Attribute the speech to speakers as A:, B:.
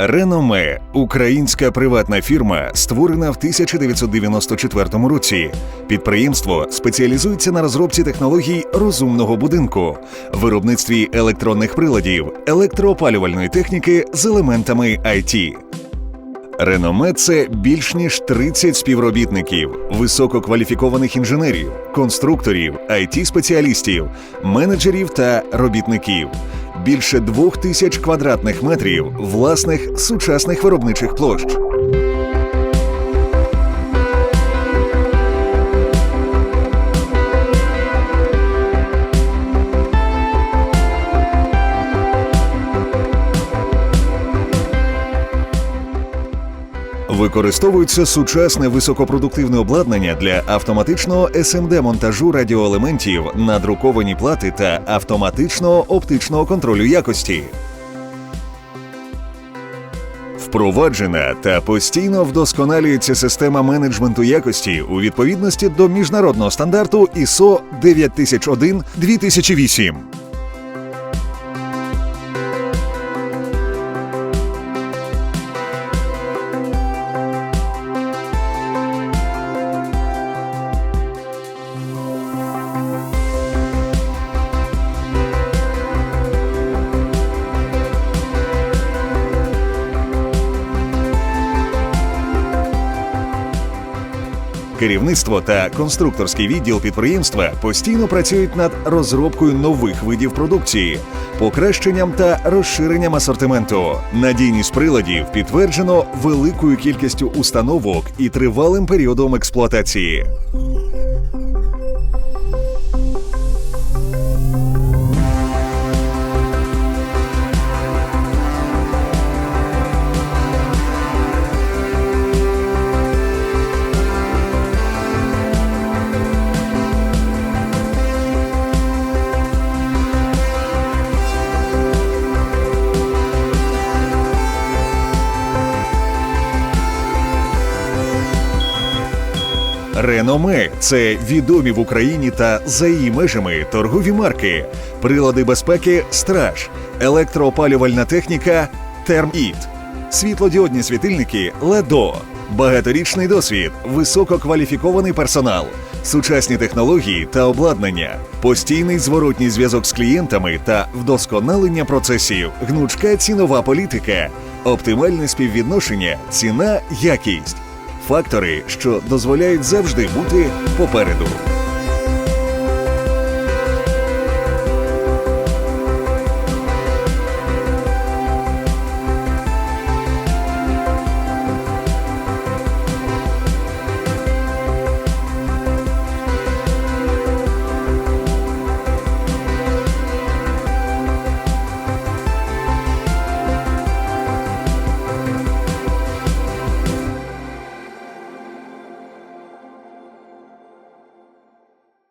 A: Реноме українська приватна фірма, створена в 1994 році. Підприємство спеціалізується на розробці технологій розумного будинку, виробництві електронних приладів, електроопалювальної техніки з елементами IT. Реноме це більш ніж 30 співробітників, висококваліфікованих інженерів, конструкторів, it спеціалістів менеджерів та робітників. Більше двох тисяч квадратних метрів власних сучасних виробничих площ. Використовується сучасне високопродуктивне обладнання для автоматичного СМД-монтажу радіоелементів на друковані плати та автоматичного оптичного контролю якості. Впроваджена та постійно вдосконалюється система менеджменту якості у відповідності до міжнародного стандарту ISO 9001-2008. Керівництво та конструкторський відділ підприємства постійно працюють над розробкою нових видів продукції, покращенням та розширенням асортименту. Надійність приладів підтверджено великою кількістю установок і тривалим періодом експлуатації. Реноме це відомі в Україні та за її межами торгові марки, прилади безпеки Страж, електроопалювальна техніка Терміт, світлодіодні світильники Ледо, багаторічний досвід, висококваліфікований персонал, сучасні технології та обладнання, постійний зворотній зв'язок з клієнтами та вдосконалення процесів, гнучка цінова політика, оптимальне співвідношення, ціна, якість фактори, що дозволяють завжди бути попереду.